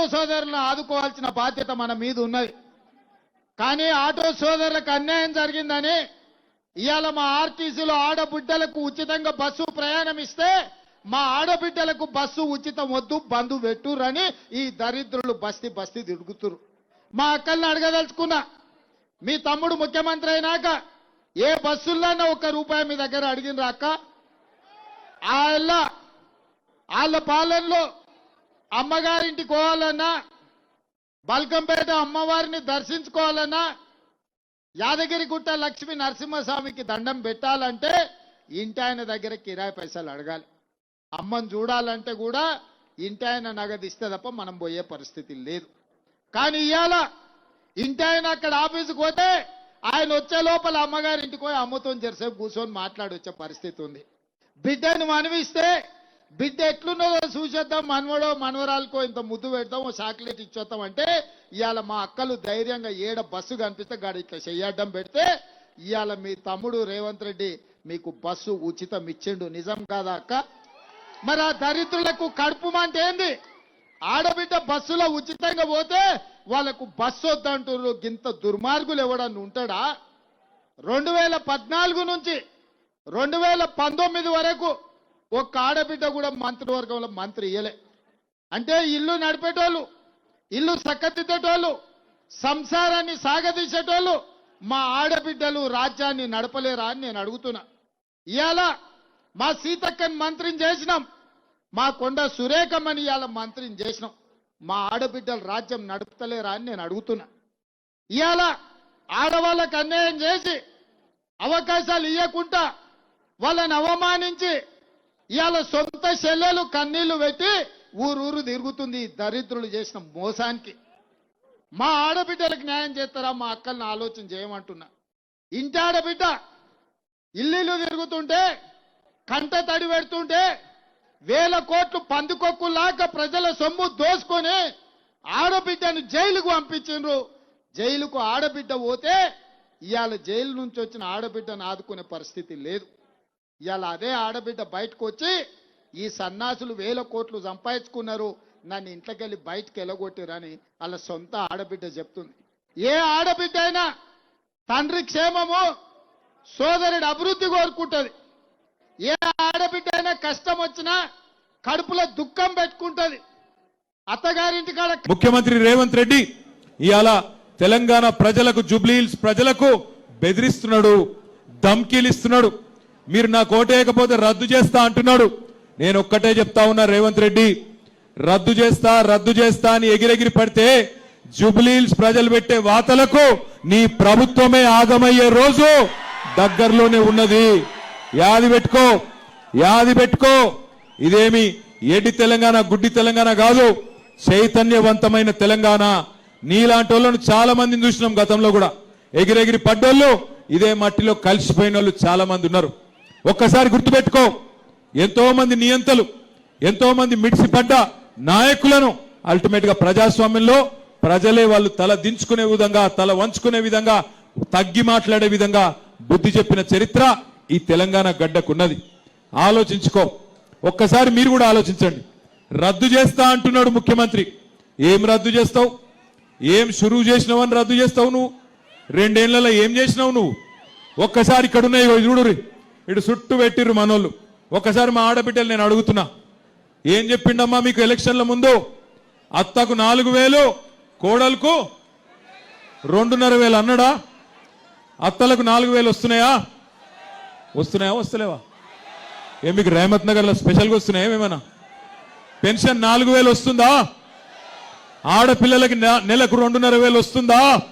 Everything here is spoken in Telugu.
ఆటో సోదరులను ఆదుకోవాల్సిన బాధ్యత మన మీద ఉన్నది. కానీ ఆటో సోదరులకు అన్యాయం జరిగిందని ఇవాళ మా ఆర్టీసీలో ఆడబిడ్డలకు ఉచితంగా బస్సు ప్రయాణం ఇస్తే మా ఆడబిడ్డలకు బస్సు ఉచితం వద్దు బంధు పెట్టురని ఈ దరిద్రులు బస్తీ బస్తీ తిరుగుతురు. మా అక్కల్ని అడగదలుచుకున్నా మీ తమ్ముడు ముఖ్యమంత్రి అయినాక ఏ బస్సుల్లోనే ఒక్క రూపాయి మీ దగ్గర అడిగిన అక్క? వాళ్ళ వాళ్ళ పాలనలో అమ్మగారింటికి పోవాలన్నా బల్కంపేట అమ్మవారిని దర్శించుకోవాలన్నా యాదగిరిగుట్ట లక్ష్మీ నరసింహస్వామికి దండం పెట్టాలంటే ఇంటి ఆయన దగ్గర కిరాయి పైసలు అడగాలి. అమ్మని చూడాలంటే కూడా ఇంటి ఆయన నగదు ఇస్తే తప్ప మనం పోయే పరిస్థితి లేదు. కానీ ఇవాళ ఇంటి ఆయన అక్కడ ఆఫీసుకు పోతే ఆయన వచ్చే లోపల అమ్మగారి ఇంటికి పోయి అమ్మతో జరిసేపు కూర్చొని మాట్లాడి వచ్చే పరిస్థితి ఉంది. బిడ్డను మనవిస్తే బిడ్డ ఎట్లున్నదో చూసేద్దాం మనవడో మనవరాలకో ఇంత ముద్దు పెడతాం ఓ చాక్లెట్ ఇచ్చేద్దాం అంటే ఇవాళ మా అక్కలు ధైర్యంగా ఏడ బస్సు కనిపిస్తే గాడి ఇట్లా చెయ్యడం పెడితే ఇవాళ మీ తమ్ముడు రేవంత్ రెడ్డి మీకు బస్సు ఉచితం ఇచ్చిండు. నిజం కాదా అక్క? మరి ఆ దరిద్రులకు కడుపు అంటే ఏంది? ఆడబిడ్డ బస్సులో ఉచితంగా పోతే వాళ్ళకు బస్సు వద్దంటున్నారు గింత దుర్మార్గులు ఎవడన్నా ఉంటాడా? రెండు వేల పద్నాలుగు నుంచి రెండు వేల పంతొమ్మిది వరకు ఒక్క ఆడబిడ్డ కూడా మంత్రివర్గంలో మంత్రి ఇయ్యలే. అంటే ఇల్లు నడిపేటోళ్ళు ఇల్లు చక్కదిద్దేటోళ్ళు సంసారాన్ని సాగదీసేటోళ్ళు మా ఆడబిడ్డలు రాజ్యాన్ని నడపలేరా అని నేను అడుగుతున్నా. ఇవాళ మా సీతక్కని మంత్రిని చేసినాం మా కొండ సురేఖమ్మని ఇవాళ మంత్రిని చేసినాం. మా ఆడబిడ్డలు రాజ్యం నడుపుతలేరా అని నేను అడుగుతున్నా. ఇవాళ ఆడవాళ్ళకు అన్యాయం చేసి అవకాశాలు ఇవ్వకుండా వాళ్ళని అవమానించి ఇవాళ సొంత చెల్లెలు కన్నీళ్ళు పెట్టి ఊరూరు తిరుగుతుంది దరిద్రులు చేసిన మోసానికి. మా ఆడబిడ్డలకు న్యాయం చేస్తారా? మా అక్కల్ని ఆలోచన చేయమంటున్నా. ఇంటి ఆడబిడ్డ ఇల్లు తిరుగుతుంటే కంట తడి పెడుతుంటే వేల కోట్లు పందుకొక్కులాక ప్రజల సొమ్ము దోసుకొని ఆడబిడ్డను జైలుకు పంపించిండ్రు. జైలుకు ఆడబిడ్డ పోతే ఇవాళ జైలు నుంచి వచ్చిన ఆడబిడ్డను ఆదుకునే పరిస్థితి లేదు. ఇవాళ అదే ఆడబిడ్డ బయటకు వచ్చి ఈ సన్నాసులు వేల కోట్లు సంపాదించుకున్నారు నన్ను ఇంట్లోకి వెళ్ళి బయటకు వెళ్ళగొట్టిరని వాళ్ళ సొంత ఆడబిడ్డ చెప్తుంది. ఏ ఆడబిడ్డ అయినా తండ్రి క్షేమము సోదరుడు అభివృద్ధి కోరుకుంటుంది. ఏ ఆడబిడ్డ అయినా కష్టం వచ్చినా కడుపులో దుఃఖం పెట్టుకుంటుంది. అత్తగారింటి కాడ ముఖ్యమంత్రి రేవంత్ రెడ్డి ఇవాళ తెలంగాణ ప్రజలకు జూబ్లీహిల్స్ ప్రజలకు బెదిరిస్తున్నాడు ధమ్కీలిస్తున్నాడు. మీరు నా కోటేయకపోతే రద్దు చేస్తా అంటున్నాడు. నేను ఒక్కటే చెప్తా ఉన్నా రేవంత్ రెడ్డి. రద్దు చేస్తా రద్దు చేస్తా అని ఎగిరెగిరి పడితే జుబ్లీల్స్ ప్రజలు పెట్టే వాతలకు నీ ప్రభుత్వమే ఆగమయ్యే రోజు దగ్గరలోనే ఉన్నది. యాది పెట్టుకో యాది పెట్టుకో. ఇదేమి ఎడి తెలంగాణ గుడ్డి తెలంగాణ కాదు చైతన్యవంతమైన తెలంగాణ. నీలాంటి వాళ్ళను చాలా మందిని చూసినాం గతంలో కూడా. ఎగిరెగిరి పడ్డోళ్ళు ఇదే మట్టిలో కలిసిపోయిన వాళ్ళు చాలా మంది ఉన్నారు. ఒక్కసారి గుర్తుపెట్టుకో. ఎంతోమంది నియంతలు ఎంతోమంది మిడిసిపడ్డ నాయకులను అల్టిమేట్గా ప్రజాస్వామ్యంలో ప్రజలే వాళ్ళు తల దించుకునే విధంగా తల వంచుకునే విధంగా తగ్గి మాట్లాడే విధంగా బుద్ధి చెప్పిన చరిత్ర ఈ తెలంగాణ గడ్డకున్నది. ఆలోచించుకో. ఒక్కసారి మీరు కూడా ఆలోచించండి. రద్దు చేస్తా అంటున్నాడు ముఖ్యమంత్రి. ఏం రద్దు చేస్తావు? ఏం షురువు చేసినావు అని రద్దు చేస్తావు నువ్వు? రెండేళ్ళలో ఏం చేసినావు నువ్వు? ఒక్కసారి ఇక్కడ ఉన్నాయి ఇగో చూడు ఇటు చుట్టూ పెట్టిర్రు మనోళ్ళు. ఒకసారి మా ఆడబిడ్డలు నేను అడుగుతున్నా. ఏం చెప్పిండమ్మా మీకు ఎలక్షన్ల ముందు? అత్తకు నాలుగు వేలు కోడలకు రెండున్నర వేలు అన్నాడా? అత్తలకు నాలుగు వేలు వస్తున్నాయా? వస్తున్నాయా వస్తలేవా? ఏ మీకు రేమత్ నగర్లో స్పెషల్గా వస్తున్నాయా ఏమేమైనా పెన్షన్ నాలుగు వేలు వస్తుందా? ఆడపిల్లలకి నె- నెలకు రెండున్నర వేలు వస్తుందా?